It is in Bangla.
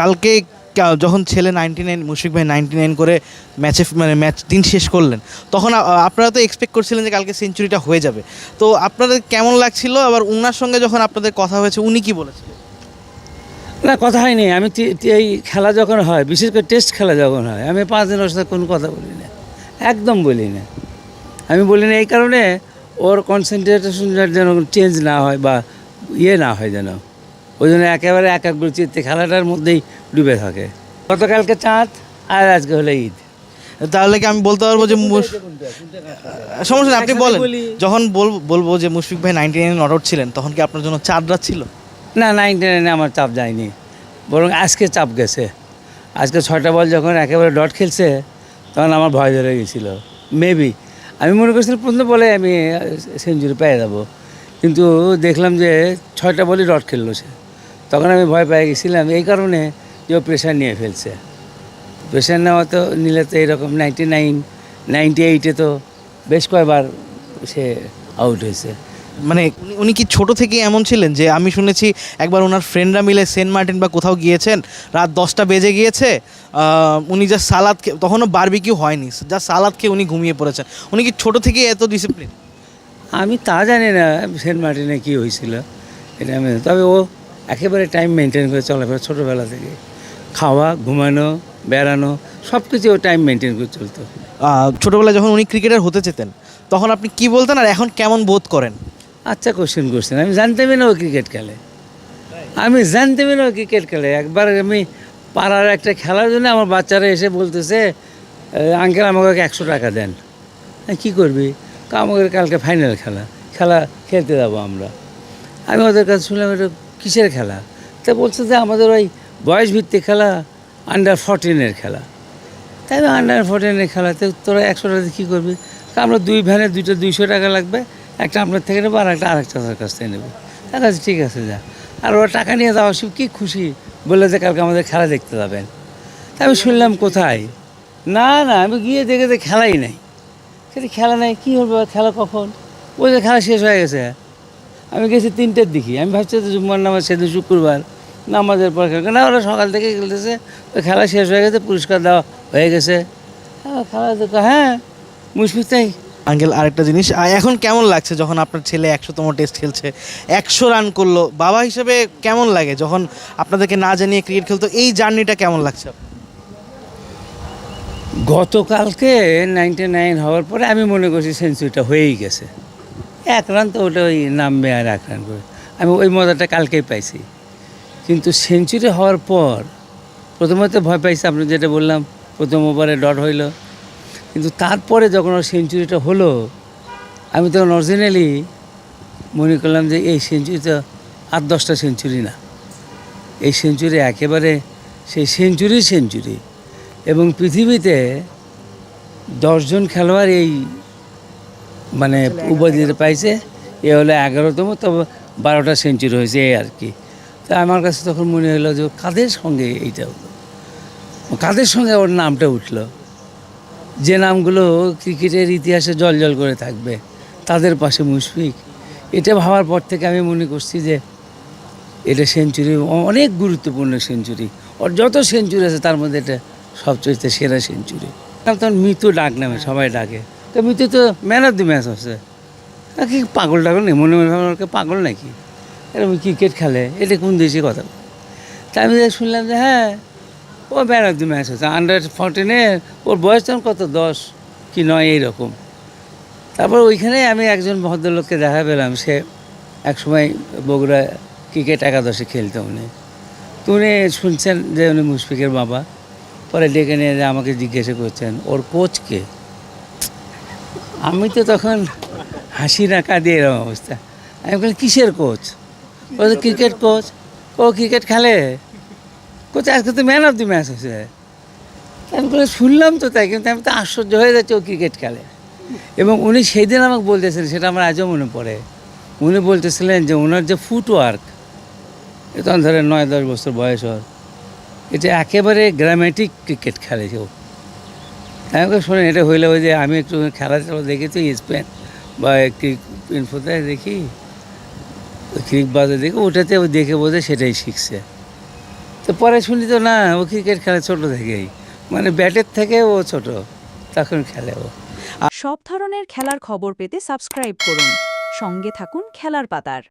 কালকে যখন ছেলে নাইনটি নাইন মুশফিক ভাই নাইনটি নাইন করে ম্যাচে মানে ম্যাচ দিন শেষ করলেন, তখন আপনারা তো এক্সপেক্ট করছিলেন যে কালকে সেঞ্চুরিটা হয়ে যাবে। তো আপনাদের কেমন লাগছিল? আবার উনার সঙ্গে যখন আপনাদের কথা হয়েছে, উনি কি বলেছিলেন না, কথা হয়নি। আমি এই খেলা যখন হয়, বিশেষ করে টেস্ট খেলা যখন হয়, আমি পাঁচ দিন ওর সাথে কোনো কথা বলি না। একদম বলি না। আমি বলি না এই কারণে ওর কনসেন্ট্রেশন যেন চেঞ্জ না হয় বা ইয়ে না হয় যেন। ওই জন্য একেবারে একাগ্র চিত্তে খেলাটার মধ্যেই ডুবে থাকে। গতকালকে চাঁদ আর আজকে হলো ঈদ। তাহলে কি আমি বলতে পারব যে সমস্যা আপনি বলেন। বলি। যখন বলব বলব যে মুশফিক ভাই নাইনটি নাইন নট ছিলেন তখন কি আপনার জন্য রাত ছিল? না নাইনটি নাইনে আমার চাপ যায়নি। বরং আজকে চাপ গেছে। আজকে ছয়টা বল যখন একেবারে ডট খেলছে তখন আমার ভয় ধরে গেছিল। মেবি আমি মনে করছিলাম প্রথম বলে আমি সেঞ্চুরি পেয়ে যাব। কিন্তু দেখলাম যে ছয়টা বলই ডট খেললো সে। তখন আমি ভয় পেয়ে গেছিলাম। এই কারণে যে ও প্রেশার নিয়ে ফেলছে। প্রেশার নেওয়া তো নিলে তো এরকম নাইনটি নাইন নাইনটি এইটে তো বেশ কয়েকবার সে আউট হয়েছে। মানে উনি- কি ছোট থেকে এমন ছিলেন যে আমি শুনেছি একবার ওনার ফ্রেন্ডরা মিলে সেন্ট মার্টিন বা কোথাও গিয়েছেন রাত দশটা বেজে গিয়েছে উনি যা সালাদ তখনও বারবিকিউ হয়নি যা সালাদ খেয়ে উনি ঘুমিয়ে পড়েছেন। উনি কি ছোট থেকে এত ডিসিপ্লিন আমি তা জানি না সেন্ট মার্টিনে কী হয়েছিল এটা আমি তবে ও একেবারে টাইম মেনটেন করে চলাফেরা ছোটোবেলা থেকে। খাওয়া ঘুমানো বেড়ানো সব কিছু ও টাইম মেনটেন করে চলতো। ছোটবেলায় যখন উনি ক্রিকেটার হতে চেতেন তখন আপনি কি বলতেন আর এখন কেমন বোধ করেন? আচ্ছা কোশ্চেন করছেন আমি জানতামই না ও ক্রিকেট খেলে। আমি জানতামই না ও ক্রিকেট খেলে। একবার আমি পাড়ার একটা খেলার জন্য আমার বাচ্চারা এসে বলতেছে আঙ্কেল আমাকে একশো টাকা দেন। আমি কী করবি? কা আমাদের কালকে ফাইনাল খেলা। খেলা খেলতে যাব আমরা। আমি ওদের কাছে শুনলাম এটা কিসের খেলা? তা বলছে যে আমাদের ওই বয়স ভিত্তিক খেলা আন্ডার ফোরটিনের খেলা। তাই আন্ডার ফোরটিনের খেলাতে তোরা একশো টাকা কী করবি? আমরা দুই ভ্যানে দুইটা দুইশো টাকা লাগবে, একটা আপনার থেকে নেব আর একটা আরেক চাচার কাছ থেকে নেব। তার কাছে ঠিক আছে, যা। আর ওরা টাকা নিয়ে যাওয়া সব কী খুশি বললে যে কালকে আমাদের খেলা দেখতে যাবেন। তা আমি শুনলাম কোথায়? না না, আমি গিয়ে দেখে যে খেলাই নাই। কিন্তু খেলা নাই, কী হবে খেলা কখন? ওই যে খেলা শেষ হয়ে গেছে। আমি গেছি তিনটের দিকে। আমি ভাবছি যে জুম্মার নামাজ সেদিন শুক্রবার নামাজের পর খেলা না ওরা সকাল থেকে খেলতেছে খেলা শেষ হয়ে গেছে পুরস্কার দেওয়া হয়ে গেছে। হ্যাঁ, খেলা দেখো হ্যাঁ মুশফিক তাই। আঙ্কেল আরেকটা জিনিস এখন কেমন লাগছে যখন আপনার ছেলে একশোতম টেস্ট খেলছে? একশো রান করল বাবা হিসেবে কেমন লাগে যখন আপনাদেরকে না জানিয়ে ক্রিকেট খেলতো? এই জার্নিটা কেমন লাগছে? গতকালকে নাইনটি নাইন হওয়ার পরে আমি মনে করছি সেঞ্চুরিটা হয়েই গেছে। এক রান তো ওটা ওই নামবে আর এক রান করে। আমি ওই মজাটা কালকেই পাইছি। কিন্তু সেঞ্চুরি হওয়ার পর প্রথমত ভয় পাইছি, আপনি যেটা বললাম, প্রথম ওভারে ডট হইল। কিন্তু তারপরে যখন ওর সেঞ্চুরিটা হলো, আমি তখন অরিজিনালি মনে করলাম যে এই সেঞ্চুরি তো আট দশটা সেঞ্চুরি না। এই সেঞ্চুরি একেবারে সেই সেঞ্চুরি সেঞ্চুরি। এবং পৃথিবীতে দশজন খেলোয়াড় এই মানে উপাধিটা পাইছে এ হলো এগারোতম তবে বারোটা সেঞ্চুরি হয়েছে এই আর কি। তা আমার কাছে তখন মনে হলো যে কাদের সঙ্গে এইটা হলো? কাদের সঙ্গে ওর নামটা উঠল? যে নামগুলো ক্রিকেটের ইতিহাসে জল জল করে থাকবে তাদের পাশে মুশফিক। এটা ভাবার পর থেকে আমি মনে করছি যে এটা সেঞ্চুরি অনেক গুরুত্বপূর্ণ সেঞ্চুরি ওর যত সেঞ্চুরি আছে তার মধ্যে এটা সবচেয়ে সেরা সেঞ্চুরি তখন মৃত্যু ডাক নামে সবাই ডাকে। তো মৃত্যু তো ম্যান দি ম্যাচ আর কি পাগল টাগল নেই, মনে মনে পাগল নাকি? এরকম ক্রিকেট খেলে? এটা কোন দেশে কথা? তা আমি শুনলাম যে হ্যাঁ ও ম্যান অফ দি ম্যাচ হচ্ছে। আন্ডার ফোরটিনের ওর বয়স তখন কত? দশ কি নয়, এইরকম। তারপর ওইখানে আমি একজন ভদ্রলোককে দেখা পেলাম, সে একসময় বগুড়া ক্রিকেট একাদশে খেলতো উনি। তো উনি শুনছেন যে উনি মুশফিকের বাবা। পরে ডেকে নিয়ে যে আমাকে জিজ্ঞাসা করছেন, ওর কোচকে আমি তো তখন হাসি না কাঁদিয়ে এরকম অবস্থা। আমি বললাম, কিসের কোচ? ও তো ক্রিকেট কোচ। ও ক্রিকেট খেলে? কোচ, আজকে তো ম্যান অফ দি ম্যাচ হয়েছে। আমি বলে শুনলাম তো তাই, কিন্তু আমি তো আশ্চর্য হয়ে যাচ্ছে, ও ক্রিকেট খেলে। এবং উনি সেই দিন আমাকে বলতেছিলেন, সেটা আমার আজও মনে পড়ে। উনি বলতেছিলেন যে ওনার যে ফুটওয়ার্ক তখন ধরেন নয় দশ বছর বয়স ওর এটা একেবারে গ্রামেটিক ক্রিকেট খেলে কেউ আমি ওকে শোনেন, এটা হইলে ওই যে আমি একটু খেলা টেলা দেখি তো স্পেন, বা ইনফোতে দেখি ওই ক্রিক বাজে দেখি, ওটাতে ও দেখে বোঝে সেটাই শিখছে। তো পরে শুনি তো না, ও ক্রিকেট খেলে ছোট থেকেই মানে ব্যাটের থেকে ও ছোট, তখন খেলে ও। সব ধরনের খেলার খবর পেতে সাবস্ক্রাইব করুন, সঙ্গে থাকুন খেলার পাতার।